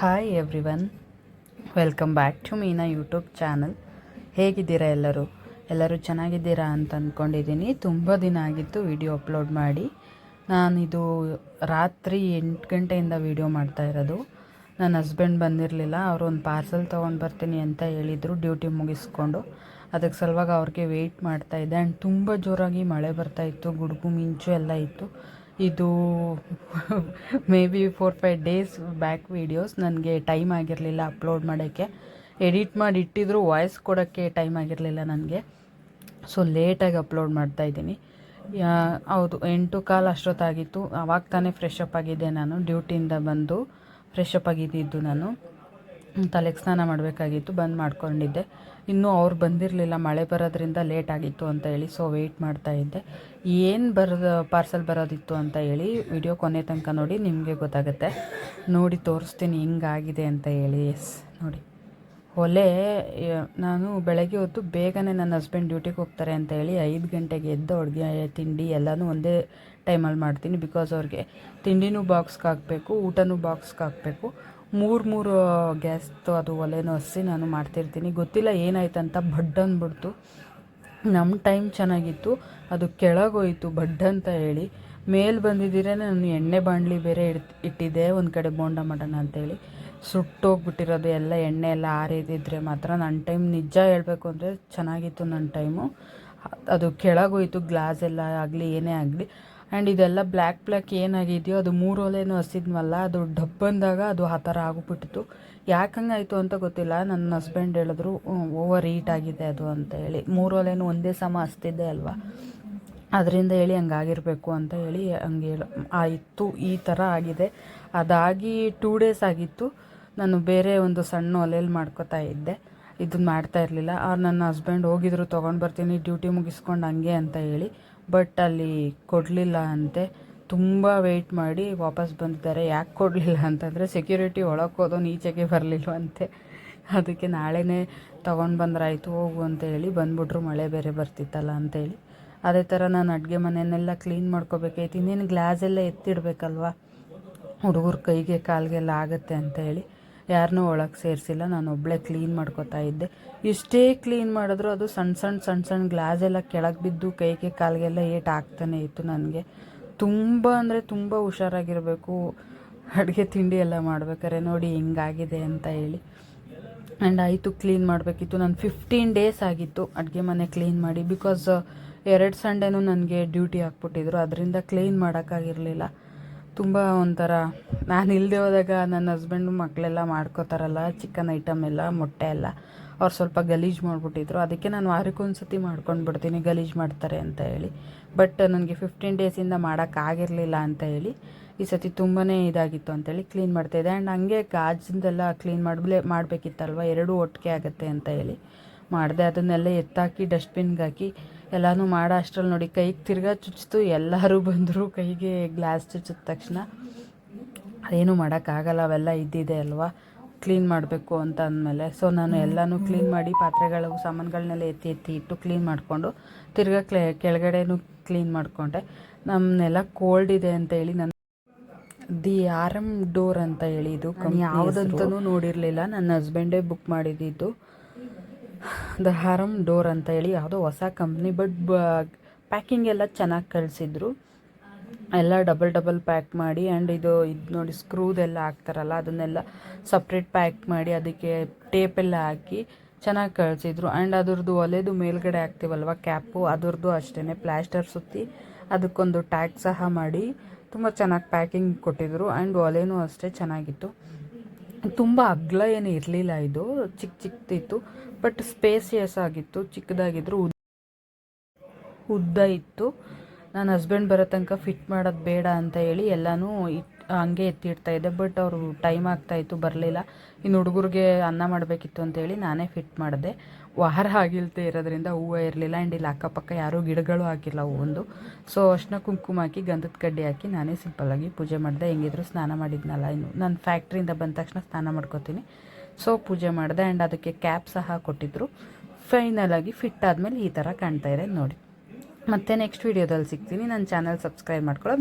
Hi everyone welcome back to Meena YouTube channel ಹೇಗಿದ್ದೀರಾ ಎಲ್ಲರೂ? ಎಲ್ಲರೂ ಚೆನ್ನಾಗಿದ್ದೀರಾ ಅಂತ ಅಂದ್ಕೊಂಡಿದ್ದೀನಿ ತುಂಬ ದಿನ ಆಗಿತ್ತು ವಿಡಿಯೋ ಅಪ್ಲೋಡ್ ಮಾಡಿ. ನಾನಿದು ರಾತ್ರಿ ಎಂಟು ಗಂಟೆಯಿಂದ ವಿಡಿಯೋ ಮಾಡ್ತಾ ಇರೋದು. ನನ್ನ ಹಸ್ಬೆಂಡ್ ಬಂದಿರಲಿಲ್ಲ. ಅವರು ಒಂದು ಪಾರ್ಸೆಲ್ ತೊಗೊಂಡು ಬರ್ತೀನಿ ಅಂತ ಹೇಳಿದರು. ಡ್ಯೂಟಿ ಮುಗಿಸ್ಕೊಂಡು. ಅದಕ್ಕೆ ಸಲುವಾಗಿ ಅವ್ರಿಗೆ ವೆಯ್ಟ್ ಮಾಡ್ತಾಯಿದ್ದೆ ಆ್ಯಂಡ್ ತುಂಬ ಜೋರಾಗಿ ಮಳೆ ಬರ್ತಾಯಿತ್ತು ಗುಡುಗು ಮಿಂಚು ಎಲ್ಲ ಇತ್ತು. ಇದು may be four five days back videos ನನಗೆ ಟೈಮ್ ಆಗಿರಲಿಲ್ಲ ಅಪ್ಲೋಡ್ ಮಾಡೋಕ್ಕೆ. ಎಡಿಟ್ ಮಾಡಿ ಇಟ್ಟಿದ್ರು ವಾಯ್ಸ್ ಕೊಡೋಕ್ಕೆ ಟೈಮ್ ಆಗಿರಲಿಲ್ಲ ನನಗೆ. ಸೊ ಲೇಟಾಗಿ ಅಪ್ಲೋಡ್ ಮಾಡ್ತಾಯಿದ್ದೀನಿ ಹೌದು, ಎಂಟು ಕಾಲು ಅಷ್ಟೊತ್ತಾಗಿತ್ತು. ಅವಾಗ ತಾನೇ ಫ್ರೆಶ್ ಅಪ್ ಆಗಿದ್ದೆ ನಾನು. ಡ್ಯೂಟಿಯಿಂದ ಬಂದು ಫ್ರೆಶ್ ಅಪ್ ಆಗಿದ್ದಿದ್ದು ನಾನು. ತಲೆಗೆ ಸ್ನಾನ ಮಾಡಬೇಕಾಗಿತ್ತು, ಬಂದು ಮಾಡ್ಕೊಂಡಿದ್ದೆ. ಇನ್ನೂ ಅವ್ರು ಬಂದಿರಲಿಲ್ಲ, ಮಳೆ ಬರೋದ್ರಿಂದ ಲೇಟ್ ಆಗಿತ್ತು ಅಂತ ಹೇಳಿ ಸೊ ವೆಯ್ಟ್ ಮಾಡ್ತಾ ಇದ್ದೆ. ಏನು ಬರೋದು ಪಾರ್ಸಲ್ ಬರೋದಿತ್ತು ಅಂತ ಹೇಳಿ ವಿಡಿಯೋ ಕೊನೆ ತನಕ ನೋಡಿ ನಿಮಗೆ ಗೊತ್ತಾಗುತ್ತೆ. ನೋಡಿ ತೋರಿಸ್ತೀನಿ, ಹಿಂಗಾಗಿದೆ ಅಂತ ಹೇಳಿ ಎಸ್ ನೋಡಿ. ಒಲೆ ನಾನು ಬೆಳಗ್ಗೆ ಹೊತ್ತು ಬೇಗನೆ ನನ್ನ ಹಸ್ಬೆಂಡ್ ಡ್ಯೂಟಿಗೆ ಹೋಗ್ತಾರೆ ಅಂತ ಹೇಳಿ ಐದು ಗಂಟೆಗೆ ಎದ್ದು ಅಡುಗೆ ತಿಂಡಿ ಎಲ್ಲನೂ ಒಂದೇ ಟೈಮಲ್ಲಿ ಮಾಡ್ತೀನಿ ಬಿಕಾಸ್ ಅವ್ರಿಗೆ ತಿಂಡಿನೂ ಬಾಕ್ಸ್ಗೆ ಹಾಕಬೇಕು, ಊಟನೂ ಬಾಕ್ಸ್ಗೆ ಹಾಕಬೇಕು. ಮೂರು ಮೂರು ಗ್ಯಾಸ್ದು ಅದು ಒಲೆನೂ ಹಸಿ ನಾನು ಮಾಡ್ತಿರ್ತೀನಿ. ಗೊತ್ತಿಲ್ಲ ಏನಾಯ್ತಂತ ಬಡ್ ಅಂದ್ಬಿಡ್ತು. ನಮ್ಮ ಟೈಮ್ ಚೆನ್ನಾಗಿತ್ತು. ಅದು ಕೆಳಗೋಯ್ತು ಬಡ್ ಅಂತ ಹೇಳಿ. ಮೇಲೆ ಬಂದಿದ್ದೀರೇ ನಾನು ಎಣ್ಣೆ ಬಾಣಲಿ ಬೇರೆ ಇಡ್ ಇಟ್ಟಿದ್ದೆ. ಒಂದು ಕಡೆ ಬೋಂಡ ಮಾಡೋಣ ಅಂತೇಳಿ ಸುಟ್ಟೋಗ್ಬಿಟ್ಟಿರೋದು ಎಲ್ಲ ಎಣ್ಣೆ ಎಲ್ಲ ಆರಿದಿದ್ರೆ ಮಾತ್ರ ನನ್ನ ಟೈಮ್ ನಿಜ ಹೇಳಬೇಕು ಅಂದರೆ ಚೆನ್ನಾಗಿತ್ತು ನನ್ನ ಟೈಮು. ಅದು ಕೆಳಗೋಯ್ತು. ಗ್ಲಾಸ್ ಎಲ್ಲ ಆಗಲಿ ಏನೇ ಆಗಲಿ. ಆ್ಯಂಡ್ ಇದೆಲ್ಲ ಬ್ಲ್ಯಾಕ್ ಬ್ಲ್ಯಾಕ್ ಏನಾಗಿದೆಯೋ ಅದು ಮೂರು ಒಲೆನೂ ಹಸಿದ್ವಲ್ಲ ಅದು ಡಬ್ಬಂದಾಗ ಅದು ಆ ಥರ ಆಗಿಬಿಟ್ಟಿತ್ತು. ಯಾಕಂಗಾಯಿತು ಅಂತ ಗೊತ್ತಿಲ್ಲ. ನನ್ನ ಹಸ್ಬೆಂಡ್ ಹೇಳಿದ್ರು ಓವರ್ ಹೀಟ್ ಆಗಿದೆ ಅದು ಅಂತ ಹೇಳಿ. ಮೂರು ಒಲೆನೂ ಒಂದೇ ಸಮ ಹಸ್ತಿದ್ದೆ ಅಲ್ವಾ? ಅದರಿಂದ ಹೇಳಿ ಹಂಗಾಗಿರಬೇಕು ಅಂತ ಹೇಳಿ ಹಂಗೆ ಹೇಳ, ಆಯಿತು, ಈ ಥರ ಆಗಿದೆ. ಅದಾಗಿ ಟೂ ಡೇಸ್ ಆಗಿತ್ತು. ನಾನು ಬೇರೆ ಒಂದು ಸಣ್ಣ ಒಲೆಯಲ್ಲಿ ಮಾಡ್ಕೋತಾ ಇದ್ದೆ. ಇದನ್ನ ಮಾಡ್ತಾ ಇರಲಿಲ್ಲ. ಅವ್ರು ನನ್ನ ಹಸ್ಬೆಂಡ್ ಹೋಗಿದ್ರು, ತೊಗೊಂಡು ಬರ್ತೀನಿ ಡ್ಯೂಟಿ ಮುಗಿಸ್ಕೊಂಡು ಹಂಗೆ ಅಂತ ಹೇಳಿ. ಬಟ್ ಅಲ್ಲಿ ಕೊಡಲಿಲ್ಲ ಅಂತೆ. ತುಂಬ ವೆಯ್ಟ್ ಮಾಡಿ ವಾಪಸ್ ಬಂದಿದ್ದಾರೆ. ಯಾಕೆ ಕೊಡಲಿಲ್ಲ ಅಂತಂದರೆ ಸೆಕ್ಯೂರಿಟಿ ಒಳಗೆ ಹೋದೋ ಈಚೆಗೆ ಬರಲಿಲ್ವಂತೆ ಅದಕ್ಕೆ ನಾಳೆನೇ ತೊಗೊಂಡು ಬಂದ್ರಾಯ್ತು, ಹೋಗು ಅಂತ ಹೇಳಿ ಬಂದ್ಬಿಟ್ರು. ಮಳೆ ಬೇರೆ ಬರ್ತಿತ್ತಲ್ಲ ಅಂತೇಳಿ ಅದೇ ಥರ ನಾನು ಅಡುಗೆ ಮನೆಯನ್ನೆಲ್ಲ ಕ್ಲೀನ್ ಮಾಡ್ಕೋಬೇಕಾಯ್ತು. ಇನ್ನೇನು ಗ್ಲಾಸ್ ಎಲ್ಲ ಹುಡುಗರು ಹುಡುಗರ ಕೈಗೆ ಕಾಲಿಗೆಲ್ಲ ಆಗುತ್ತೆ ಅಂತ ಹೇಳಿ. ಯಾರನ್ನೂ ಒಳಗೆ ಸೇರಿಸಿಲ್ಲ, ನಾನು ಒಬ್ಬಳೇ ಕ್ಲೀನ್ ಮಾಡ್ಕೋತಾ ಇದ್ದೆ. ಎಷ್ಟೇ ಕ್ಲೀನ್ ಮಾಡಿದ್ರು ಅದು ಸಣ್ಣ ಸಣ್ಣ ಸಣ್ಣ ಸಣ್ಣ ಗ್ಲಾಸ್ ಎಲ್ಲ ಕೆಳಗೆ ಬಿದ್ದು ಕೈಗೆ ಕಾಲಿಗೆಲ್ಲ ಏಟ್ ಆಗ್ತಾನೆ ಇತ್ತು ನನಗೆ. ತುಂಬ ಅಂದರೆ ತುಂಬ ಹುಷಾರಾಗಿರಬೇಕು, ಅಡುಗೆ ತಿಂಡಿ ಎಲ್ಲ ಮಾಡ್ಬೇಕಾರೆ ನೋಡಿ ಹಿಂಗಾಗಿದೆ ಅಂತ ಹೇಳಿ. ಆ್ಯಂಡ್ ಆಯಿತು ಕ್ಲೀನ್ ಮಾಡಬೇಕಿತ್ತು. ನಾನು ಫಿಫ್ಟೀನ್ ಡೇಸ್ ಆಗಿತ್ತು ಅಡುಗೆ ಮನೆ ಕ್ಲೀನ್ ಮಾಡಿ ಬಿಕಾಸ್ ಎರಡು ಸಂಡೇನೂ ನನಗೆ ಡ್ಯೂಟಿ ಹಾಕ್ಬಿಟ್ಟಿದ್ರು. ಅದರಿಂದ ಕ್ಲೀನ್ ಮಾಡೋಕ್ಕಾಗಿರಲಿಲ್ಲ ತುಂಬ ಒಂಥರ, ನಾನು ಇಲ್ಲದೆ ಹೋದಾಗ ನನ್ನ ಹಸ್ಬೆಂಡು ಮಕ್ಕಳೆಲ್ಲ ಮಾಡ್ಕೋತಾರಲ್ಲ ಚಿಕನ್ ಐಟಮ್ ಎಲ್ಲ, ಮೊಟ್ಟೆ ಎಲ್ಲ. ಅವ್ರು ಸ್ವಲ್ಪ ಗಲೀಜು ಮಾಡಿಬಿಟ್ಟಿದ್ರು. ಅದಕ್ಕೆ ನಾನು ವಾರಕ್ಕೊಂದು ಸತಿ ಮಾಡ್ಕೊಂಡು ಬಿಡ್ತೀನಿ, ಗಲೀಜು ಮಾಡ್ತಾರೆ ಅಂತ ಹೇಳಿ. ಬಟ್ ನನಗೆ ಫಿಫ್ಟೀನ್ ಡೇಸಿಂದ ಮಾಡೋಕ್ಕಾಗಿರಲಿಲ್ಲ ಅಂತ ಹೇಳಿ, ಈ ಸತಿ ತುಂಬಾ ಇದಾಗಿತ್ತು ಅಂತೇಳಿ ಕ್ಲೀನ್ ಮಾಡ್ತಾಯಿದ್ದೆ ಆ್ಯಂಡ್ ಹಂಗೆ ಗಾಜಿಂದೆಲ್ಲ ಕ್ಲೀನ್ ಮಾಡಲೇ ಮಾಡಬೇಕಿತ್ತಲ್ವ, ಎರಡೂ ಒಟ್ಟಿಗೆ ಆಗುತ್ತೆ ಅಂತ ಹೇಳಿ ಮಾಡಿದೆ. ಅದನ್ನೆಲ್ಲ ಎತ್ತಾಕಿ ಡಸ್ಟ್ಬಿನ್ಗೆ ಹಾಕಿ ಎಲ್ಲನೂ ಮಾಡೋ ಅಷ್ಟ್ರಲ್ಲಿ ನೋಡಿ. ಕೈಗೆ ತಿರ್ಗಾ ಚುಚ್ಚಿತು ಎಲ್ಲರೂ ಬಂದರು ಕೈಗೆ ಗ್ಲಾಸ್ ಚುಚ್ಚಿದ ತಕ್ಷಣ. ಅದೇನು ಮಾಡೋಕ್ಕಾಗಲ್ಲ ಅವೆಲ್ಲ ಇದ್ದಿದೆ ಅಲ್ವಾ? ಕ್ಲೀನ್ ಮಾಡಬೇಕು ಅಂತ ಅಂದಮೇಲೆ. ಸೊ ನಾನು ಎಲ್ಲನೂ ಕ್ಲೀನ್ ಮಾಡಿ ಪಾತ್ರೆಗಳು ಸಾಮಾನುಗಳನ್ನೆಲ್ಲ ಎತ್ತಿ ಎತ್ತಿ ಇಟ್ಟು ಕ್ಲೀನ್ ಮಾಡಿಕೊಂಡು ತಿರ್ಗಾ ಕ್ಲೇ ಕೆಳಗಡೆನೂ ಕ್ಲೀನ್ ಮಾಡಿಕೊಂಡೆ. ನಮ್ಮನ್ನೆಲ್ಲ ಕೋಲ್ಡ್ ಇದೆ ಅಂತ ಹೇಳಿ ನನ್ನ ದಿ ಆರ್ ಎಂ ಡೋರ್ ಅಂತ ಹೇಳಿ ಇದು ಯಾವುದಂತನೂ ನೋಡಿರಲಿಲ್ಲ. ನನ್ನ ಹಸ್ಬೆಂಡೇ ಬುಕ್ ಮಾಡಿದ್ದು. ದ ಹಾರಮ್ ಡೋರ್ ಅಂತ ಹೇಳಿ ಯಾವುದೋ ಹೊಸ ಕಂಪ್ನಿ ಬಟ್ ಪ್ಯಾಕಿಂಗ್ ಎಲ್ಲ ಚೆನ್ನಾಗಿ ಕಳಿಸಿದ್ರು. ಎಲ್ಲ ಡಬಲ್ ಡಬಲ್ ಪ್ಯಾಕ್ ಮಾಡಿ ಆ್ಯಂಡ್ ಇದು ಇದು ನೋಡಿ ಸ್ಕ್ರೂದೆಲ್ಲ ಹಾಕ್ತಾರಲ್ಲ, ಅದನ್ನೆಲ್ಲ ಸಪ್ರೇಟ್ ಪ್ಯಾಕ್ ಮಾಡಿ ಅದಕ್ಕೆ ಟೇಪೆಲ್ಲ ಹಾಕಿ ಚೆನ್ನಾಗಿ ಕಳಿಸಿದ್ರು. ಆ್ಯಂಡ್ ಅದ್ರದ್ದು ಒಲೆದು ಮೇಲ್ಗಡೆ ಹಾಕ್ತೀವಲ್ವ ಕ್ಯಾಪು ಅದ್ರದ್ದು ಅಷ್ಟೇ ಪ್ಲಾಸ್ಟರ್ ಸುತ್ತಿ ಅದಕ್ಕೊಂದು ಟ್ಯಾಗ್ ಸಹ ಮಾಡಿ ತುಂಬ ಚೆನ್ನಾಗಿ ಪ್ಯಾಕಿಂಗ್ ಕೊಟ್ಟಿದ್ರು. ಆ್ಯಂಡ್ ಒಲೆನೂ ಅಷ್ಟೇ ಚೆನ್ನಾಗಿತ್ತು. ತುಂಬ ಅಗ್ಲ ಏನು ಇರಲಿಲ್ಲ ಇದು ಚಿಕ್ಕ ಚಿಕ್ಕದಿತ್ತು ಬಟ್ ಸ್ಪೇಸಿಯಸ್ ಆಗಿತ್ತು, ಚಿಕ್ಕದಾಗಿದ್ರು ಉದ್ದ ಇತ್ತು. ನನ್ನ ಹಸ್ಬೆಂಡ್ ಬರೋ ತನಕ ಫಿಟ್ ಮಾಡೋದು ಬೇಡ ಅಂತ ಹೇಳಿ ಎಲ್ಲನೂ ಇಟ್ ಹಂಗೆ ಎತ್ತಿಡ್ತಾ ಇದ್ದೆ. ಬಟ್ ಅವರು ಟೈಮ್ ಆಗ್ತಾಯಿತ್ತು ಬರಲಿಲ್ಲ. ಇನ್ನು ಹುಡುಗರಿಗೆ ಅನ್ನ ಮಾಡಬೇಕಿತ್ತು ಅಂತೇಳಿ ನಾನೇ ಫಿಟ್ ಮಾಡಿದೆ. ವಾರ ಆಗಿಲ್ತೆ ಇರೋದ್ರಿಂದ ಹೂವು ಇರಲಿಲ್ಲ. ಆ್ಯಂಡ್ ಇಲ್ಲಿ ಅಕ್ಕಪಕ್ಕ ಯಾರೂ ಗಿಡಗಳು ಹಾಕಿಲ್ಲ ಹೂವೊಂದು. ಸೊ ಅಷ್ಟನ್ನ ಕುಂಕುಮ ಹಾಕಿ ಗಂಧದ ಕಡ್ಡಿ ಹಾಕಿ ನಾನೇ ಸಿಂಪಲ್ಲಾಗಿ ಪೂಜೆ ಮಾಡಿದೆ. ಹೆಂಗಿದ್ರು ಸ್ನಾನ ಮಾಡಿದ್ನಲ್ಲ ಇನ್ನು. ನಾನು ಫ್ಯಾಕ್ಟ್ರಿಯಿಂದ ಬಂದ ತಕ್ಷಣ ಸ್ನಾನ ಮಾಡ್ಕೋತೀನಿ. ಸೊ ಪೂಜೆ ಮಾಡಿದೆ ಆ್ಯಂಡ್ ಅದಕ್ಕೆ ಕ್ಯಾಪ್ ಸಹ ಕೊಟ್ಟಿದ್ದರು ಫೈನಲಾಗಿ ಫಿಟ್ ಆದಮೇಲೆ ಈ ಥರ ಕಾಣ್ತಾ ಇದೆ ನೋಡಿ. ಮತ್ತೆ ನೆಕ್ಸ್ಟ್ ವೀಡಿಯೋದಲ್ಲಿ ಸಿಗ್ತೀನಿ. ನನ್ನ ಚಾನಲ್ ಸಬ್ಸ್ಕ್ರೈಬ್ ಮಾಡ್ಕೊಳ್ಳೋದು